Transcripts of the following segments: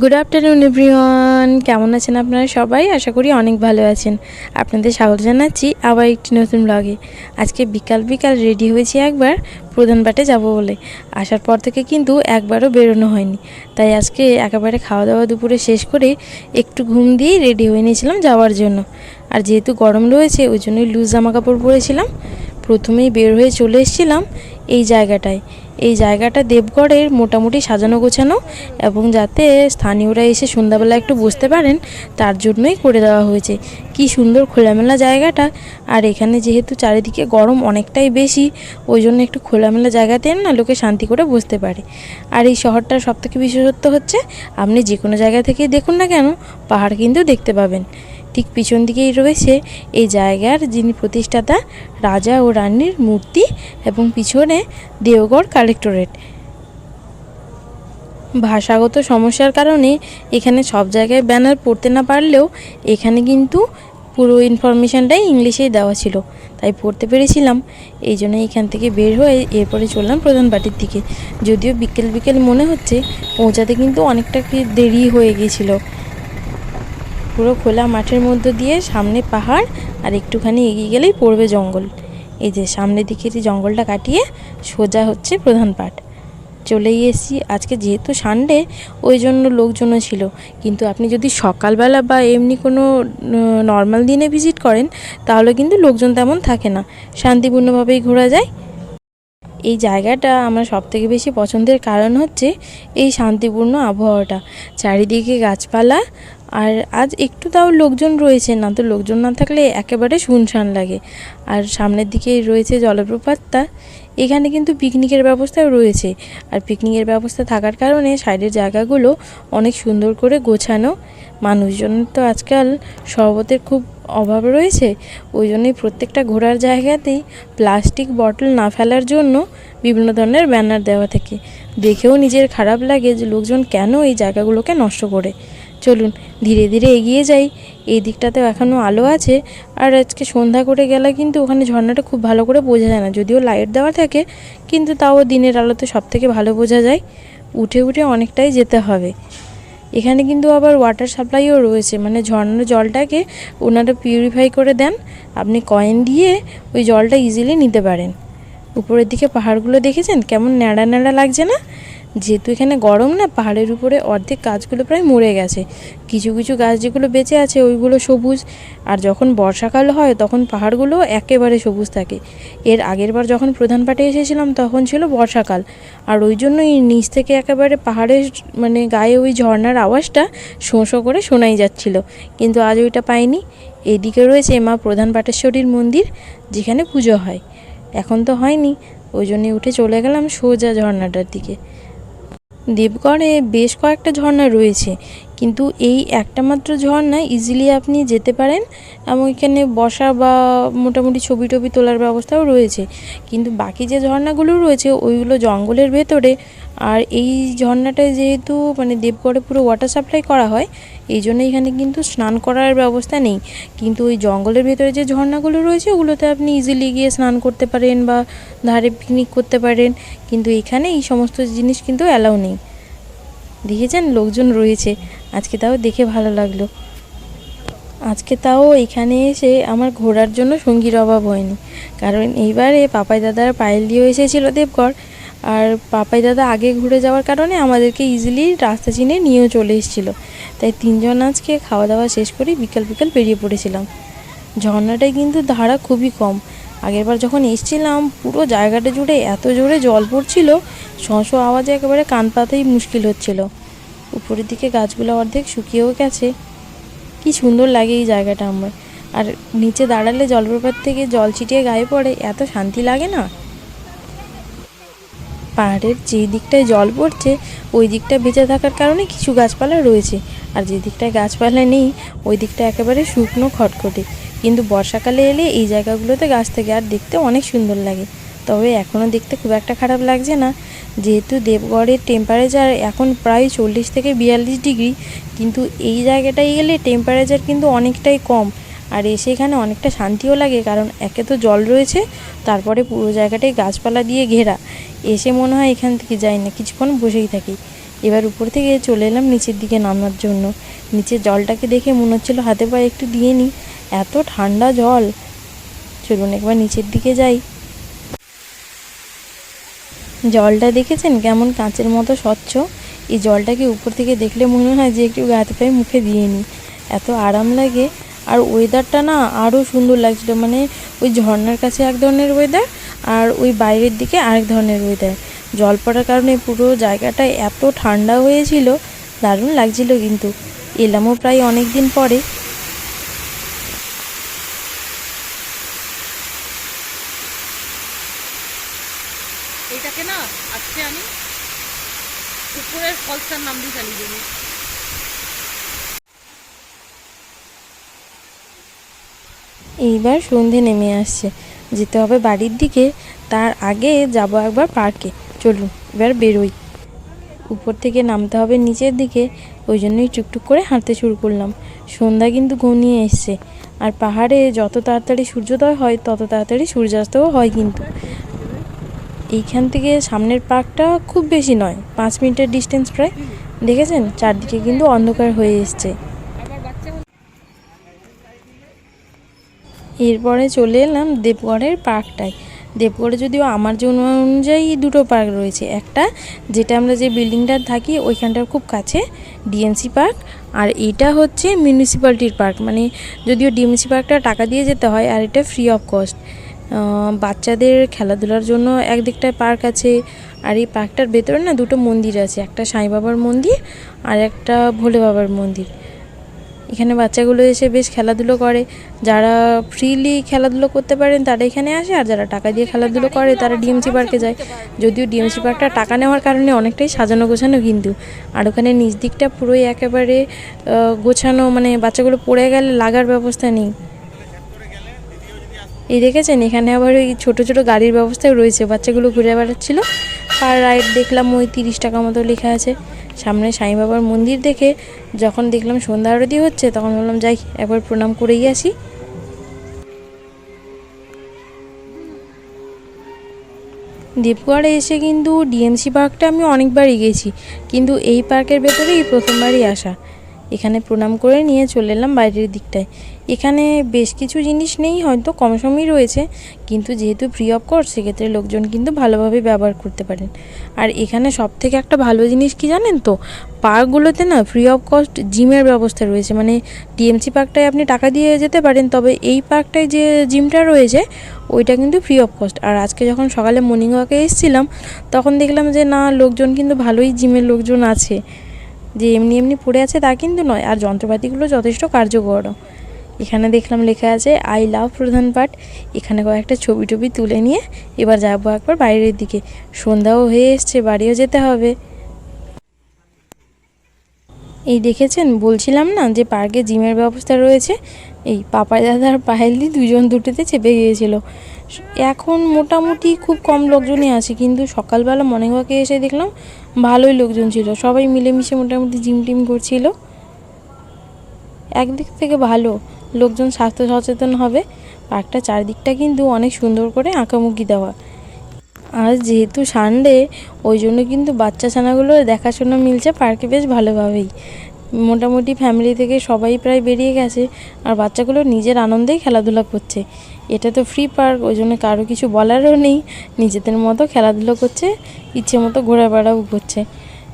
Good afternoon everyone কেমন আছেন আপনারা সবাই? আশা করি অনেক ভালো আছেন। আপনাদের স্বাগত জানাচ্ছি আবার একটি নতুন ব্লগে আজকে বিকাল বিকাল রেডি হয়েছি একবার প্রধান বাটে যাব বলে। আসার পর থেকে কিন্তু একবারও বেরোনো হয়নি। তাই আজকে একেবারে খাওয়া দাওয়া দুপুরে শেষ করে একটু ঘুম দিয়েই রেডি হয়ে নিয়েছিলাম যাওয়ার জন্য। আর যেহেতু গরম রয়েছে, ওই জন্যই লুজ জামা কাপড় পরেছিলাম। প্রথমেই বের হয়ে চলে এসেছিলাম এই জায়গাটায়। এই জায়গাটা দেবগড়ের মোটামুটি সাজানো গোছানো এবং যাতে স্থানীয়রা এসে সন্ধ্যাবেলা একটু বসতে পারেন, তার জন্যই করে দেওয়া হয়েছে। কি সুন্দর খোলামেলা জায়গাটা। আর এখানে যেহেতু চারিদিকে গরম অনেকটাই বেশি, ওই জন্য একটু খোলামেলা জায়গাতে না লোকে শান্তি করে বসতে পারে। আর এই শহরটার সবথেকে বিশেষত্ব হচ্ছে, আপনি যে কোনো জায়গা থেকে দেখুন না কেন, পাহাড় কিন্তু দেখতে পাবেন। ঠিক পিছন দিকেই রয়েছে এই জায়গার যিনি প্রতিষ্ঠাতা রাজা ও রানীর মূর্তি এবং পিছনে দেওগড় কালেক্টরেট। ভাষাগত সমস্যার কারণে এখানে সব জায়গায় ব্যানার পড়তে না পারলেও এখানে কিন্তু পুরো ইনফরমেশানটাই ইংলিশেই দেওয়া ছিল। তাই পড়তে পেরেছিলাম। এই জন্য এখান থেকে বের হয়ে এরপরে চললাম প্রধান বাটির দিকে। যদিও বিকেল বিকেল মনে হচ্ছে, পৌঁছাতে কিন্তু অনেকটা দেরি হয়ে গিয়েছিল। পুরো খোলা মাঠের মধ্য দিয়ে সামনে পাহাড় আর একটুখানি এগিয়ে গেলেই পড়বে জঙ্গল। এই যে সামনের দিকে জঙ্গলটা কাটিয়ে সোজা হচ্ছে প্রধান পাঠ চলেই এসেছি। আজকে যেহেতু সানডে ওই জন্য লোকজনও ছিল। কিন্তু আপনি যদি সকালবেলা বা এমনি কোনো নর্মাল দিনে ভিজিট করেন, তাহলে কিন্তু লোকজন তেমন থাকে না। শান্তিপূর্ণভাবেই ঘোরা যায়। এই জায়গাটা আমার সবথেকে বেশি পছন্দের কারণ হচ্ছে এই শান্তিপূর্ণ আবহাওয়াটা। চারিদিকে গাছপালা আর আজ একটু তাও লোকজন রয়েছে না তো লোকজন না থাকলে একেবারে শুনশান লাগে। আর সামনের দিকে রয়েছে জলপ্রপাতটা, এখানে কিন্তু পিকনিকের ব্যবস্থাও রয়েছে। আর পিকনিকের ব্যবস্থা থাকার কারণে সাইডের জায়গাগুলো অনেক সুন্দর করে গোছানো। মানুষজনের তো আজকাল শরবতের খুব অভাব রয়েছে, ওই জন্যই প্রত্যেকটা ঘোরার জায়গাতেই প্লাস্টিক বটল না ফেলার জন্য বিভিন্ন ধরনের ব্যানার দেওয়া থাকে। দেখেও নিজের খারাপ লাগে যে লোকজন কেন এই জায়গাগুলোকে নষ্ট করে। চলুন, ধীরে ধীরে এগিয়ে যাই। এই দিকটাতেও এখনও আলো আছে। আর আজকে সন্ধ্যা করে গেলে কিন্তু ওখানে ঝর্ণাটা খুব ভালো করে বোঝা যায় না। যদিও লাইট দেওয়া থাকে, কিন্তু তাও দিনের আলোতে সব থেকে ভালো বোঝা যায়। উঠে উঠে অনেকটাই যেতে হবে। এখানে কিন্তু আবার ওয়াটার সাপ্লাইও রয়েছে। মানে ঝর্ণার জলটাকে ওনারা পিউরিফাই করে দেন। আপনি কয়েন দিয়ে ওই জলটা ইজিলি নিতে পারেন। উপরের দিকে পাহাড়গুলো দেখেছেন? কেমন ন্যাড়া ন্যাড়া লাগছে না? যেহেতু এখানে গরম না, পাহাড়ের উপরে অর্ধেক গাছগুলো প্রায় মরে গেছে। কিছু কিছু গাছ যেগুলো বেঁচে আছে, ওইগুলো সবুজ। আর যখন বর্ষাকাল হয়, তখন পাহাড়গুলো একেবারে সবুজ থাকে। এর আগের বার যখন প্রধান পাটে এসেছিলাম, তখন ছিল বর্ষাকাল। আর ওই জন্যই নিচ থেকে একেবারে পাহাড়ের মানে গায়ে ওই ঝর্ণার আওয়াজটা শোঁ করে শোনাই যাচ্ছিল। কিন্তু আজ ওইটা পাইনি। এইদিকে রয়েছে মা প্রধান পাটেশ্বরীর মন্দির, যেখানে পুজো হয়। এখন তো হয়নি। ওই জন্যে উঠে চলে গেলাম সোজা ঝর্ণাটার দিকে। দেবগড়ে বেশ কয়েকটা ঝর্ণা রয়েছে। কিন্তু এই একটা মাত্র ঝর্ণা ইজিলি আপনি যেতে পারেন এবং এখানে বসা বা মোটামুটি ছবি টবি তোলার ব্যবস্থাও রয়েছে। কিন্তু বাকি যে ঝর্ণাগুলো রয়েছে, ওইগুলো জঙ্গলের ভেতরে। আর এই ঝর্ণাটায় যেহেতু মানে দেবগড়ে পুরো ওয়াটার সাপ্লাই করা হয়, এই জন্য এখানে কিন্তু স্নান করার ব্যবস্থা নেই। কিন্তু ওই জঙ্গলের ভেতরে যে ঝর্ণাগুলো রয়েছে, ওগুলোতে আপনি ইজিলি গিয়ে স্নান করতে পারেন বা ধারে পিকনিক করতে পারেন। কিন্তু এখানে এই সমস্ত জিনিস কিন্তু অ্যালাউ নেই। দেখেছেন? লোকজন রয়েছে। আজকে তাও দেখে ভালো লাগল। আজকে তাও এখানে এসে আমার ঘোরার জন্য সঙ্গীর অভাব হয়নি। কারণ এইবারে পাপাই দাদার পায়েল দিয়ে এসেছিল দেবগড়। আর পাপাই দাদা আগে ঘুরে যাওয়ার কারণে আমাদেরকে ইজিলি রাস্তা চিনে নিয়েও চলে এসেছিল। তাই তিনজন আজকে খাওয়া দাওয়া শেষ করে বিকাল বিকাল বেরিয়ে পড়েছিলাম। ঝর্ণাটায় কিন্তু ধারা খুবই কম। আগেরবার যখন এসছিলাম, পুরো জায়গাটা জুড়ে এত জোরে জল পড়ছিল শঁ আওয়াজে একেবারে কান পাতেই মুশকিল হচ্ছিল। উপরের দিকে গাছগুলো অর্ধেক শুকিয়েও গেছে। কি সুন্দর লাগে এই জায়গাটা আমার। আর নিচে দাঁড়ালে জলপ্রপাত থেকে জল ছিটিয়ে গায়ে পড়ে, এত শান্তি লাগে না। পাহাড়ের যে দিকটায় জল পড়ছে, ওই দিকটা বেঁচে থাকার কারণে কিছু গাছপালা রয়েছে। আর যে দিকটায় গাছপালা নেই, ওই দিকটা একেবারে শুকনো খটখটে। কিন্তু বর্ষাকালে এলে এই জায়গাগুলোতে গাছ থেকে আর দেখতে অনেক সুন্দর লাগে। তবে এখনও দেখতে খুব একটা খারাপ লাগছে না। যেহেতু দেবগড়ের টেম্পারেচার এখন প্রায় চল্লিশ থেকে বিয়াল্লিশ ডিগ্রি কিন্তু এই জায়গাটায় গেলে টেম্পারেচার কিন্তু অনেকটাই কম। আর এসে এখানে অনেকটা শান্তিও লাগে, কারণ একে তো জল রয়েছে, তারপরে পুরো জায়গাটাই গাছপালা দিয়ে ঘেরা। এসে মনে হয় এখান থেকে যাই না, কিছুক্ষণ বসেই থাকি। এবার উপর থেকে চলে এলাম নিচের দিকে নামার জন্য। নিচের জলটাকে দেখে মনে হচ্ছিল হাতে পায়ে একটু দিয়ে নিই। এত ঠান্ডা জল। চলুন একবার নিচের দিকে যাই। জলটা দেখেছেন? কেমন কাঁচের মতো স্বচ্ছ। এই জলটাকে উপর থেকে দেখলে মনে হয় যে একটু হাতে পায়ে মুখে দিয়ে নিই এত আরাম লাগে। আর ওয়েদারটা না আরও সুন্দর লাগছিল। মানে ওই ঝর্নার কাছে এক ধরনের ওয়েদার আর ওই বাইরের দিকে আরেক ধরনের ওয়েদার জল পড়ার কারণে পুরো জায়গাটা এত ঠান্ডা হয়েছিল। দারুণ লাগছিল কিন্তু। এলামও প্রায় অনেক দিন পরে এইটাকে না আজকে আমি উপরের ফলসটার নাম দিয়ে চালিয়ে দেবো। এইবার সন্ধে নেমে আসছে। যেতে হবে বাড়ির দিকে, তার আগে যাব একবার পার্কে। চলুন, এবার বেরোই। উপর থেকে নামতে হবে নিচের দিকে, ওই জন্যই টুকটুক করে হাঁটতে শুরু করলাম। সন্ধ্যা কিন্তু ঘনিয়ে এসছে, আর পাহাড়ে যত তাড়াতাড়ি সূর্যোদয় হয়, তত তাড়াতাড়ি সূর্যাস্তও হয় কিন্তু। এইখান থেকে সামনের পার্কটা খুব বেশি নয়, পাঁচ মিনিটের ডিস্টেন্স প্রায়। দেখেছেন? চারদিকে কিন্তু অন্ধকার হয়ে এসছে। এরপরে চলে এলাম দেবগড়ের পার্কটায়। দেবগড়ে যদিও আমার জন্য অনুযায়ী দুটো পার্ক রয়েছে। একটা, যেটা আমরা যে বিল্ডিংটার থাকি, ওইখানটার খুব কাছে ডিএমসি পার্ক। আর এটা হচ্ছে মিউনিসিপ্যালিটির পার্ক। মানে যদিও ডিএমসি পার্কটা টাকা দিয়ে যেতে হয়, আর এটা ফ্রি অফ কস্ট বাচ্চাদের খেলাধুলার জন্য একদিকটায় পার্ক আছে, আর এই পার্কটার ভেতরে না দুটো মন্দির আছে, একটা সাই বাবার মন্দির আর একটা ভোলে বাবার মন্দির। এখানে বাচ্চাগুলো এসে বেশ খেলাধুলো করে, যারা ফ্রিলি খেলাধুলো করতে পারেন তারা এখানে আসে, আর যারা টাকা দিয়ে খেলাধুলো করে তারা ডিএমসি পার্কে যায়। যদিও ডিএমসি পার্কটা টাকা নেওয়ার কারণে অনেকটাই সাজানো গোছানো কিন্তু, আর ওখানে নিজ দিকটা পুরোই একেবারে গোছানো মানে বাচ্চাগুলো পড়ে গেলে লাগার ব্যবস্থা নেই। এই দেখেছেন? এখানে আবার ওই ছোটো ছোটো গাড়ির ব্যবস্থাও রয়েছে, বাচ্চাগুলো ঘুরে বেড়াচ্ছিল। পার রাইড দেখলাম ওই তিরিশ টাকা মতো লেখা আছে। সামনে সাই বাবার মন্দির দেখে যখন দেখলাম সন্ধ্যা আরতি হচ্ছে, তখন বললাম যাই, একবার প্রণাম করেই আসি। দেবগড়ে এসে কিন্তু ডিএমসি পার্কটা আমি অনেকবারই গেছি, কিন্তু এই পার্কের ভেতরেই প্রথমবারই আসা। এখানে প্রণাম করে নিয়ে চলে এলাম বাইরের দিকটায়। এখানে বেশ কিছু জিনিস নেই, হয়তো কম সমই রয়েছে, কিন্তু যেহেতু ফ্রি অফ কোর্স সেক্ষেত্রে লোকজন কিন্তু ভালোভাবে ব্যবহার করতে পারেন। আর এখানে সব থেকে একটা ভালো জিনিস কি জানেন তো? পার্কগুলোতে না ফ্রি অফ কস্ট জিমের ব্যবস্থা রয়েছে। মানে টিএমসি পার্কটায় আপনি টাকা দিয়ে যেতে পারেন, তবে এই পার্কটায় যে জিমটা রয়েছে, ওইটা কিন্তু ফ্রি অফ কস্ট আর আজকে যখন সকালে মর্নিং ওয়াকে এসেছিলাম, তখন দেখলাম যে না, লোকজন কিন্তু ভালোই জিমের লোকজন আছে। যে এমনি এমনি পড়ে আছে তা কিন্তু নয়, আর যন্ত্রপাতিগুলো যথেষ্ট কার্যকর। এখানে দেখলাম লেখা আছে আই লাভ প্রধান পাঠ। এখানে কয়েকটা ছবি টবি তুলে নিয়ে এবার যাব একবার বাইরের দিকে। সন্ধ্যাও হয়ে এসছে, বাড়িও যেতে হবে। এই দেখেছেন, বলছিলাম না যে পার্কে জিমের ব্যবস্থা রয়েছে এই পাপাই দাদার আর পায়েলদি দুজন দুটোতে চেপে গিয়েছিল। এখন মোটামুটি খুব কম লোকজনই আছে, কিন্তু সকালবেলা মর্নিং ওয়াকে এসে দেখলাম ভালোই লোকজন ছিল। সবাই মিলেমিশে মোটামুটি জিম টিম করছিল। একদিক থেকে ভালো, লোকজন স্বাস্থ্য সচেতন হবে। পার্কটা চারদিকটা কিন্তু অনেক সুন্দর করে আঁকামুকি দেওয়া। আর যেহেতু সানডে ওই জন্য কিন্তু বাচ্চা ছানাগুলো দেখাশোনা মিলছে পার্কে বেশ ভালোভাবেই। মোটামুটি ফ্যামিলি থেকে সবাই প্রায় বেরিয়ে গেছে আর বাচ্চাগুলো নিজের আনন্দেই খেলাধুলা করছে। এটা তো ফ্রি পার্ক ওই জন্য কারও কিছু বলারও নেই। নিজেদের মতো খেলাধুলো করছে, ইচ্ছে মতো ঘোরা বেড়াও করছে।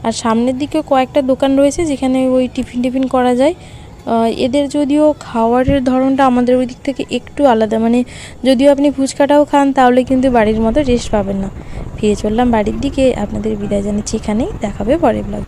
আর সামনের দিকে কয়েকটা দোকান রয়েছে যেখানে ওই টিফিন টিফিন করা যায়। এদের যদিও খাওয়ারের ধরনটা আমাদের ওই দিক থেকে একটু আলাদা। মানে যদিও আপনি ফুচকাটাও খান, তাহলে কিন্তু বাড়ির মতো রেস্ট পাবেন না। ফিরে চললাম বাড়ির দিকে। আপনাদের বিদায় জানাচ্ছি এখানেই। দেখাবে পরে ব্লগ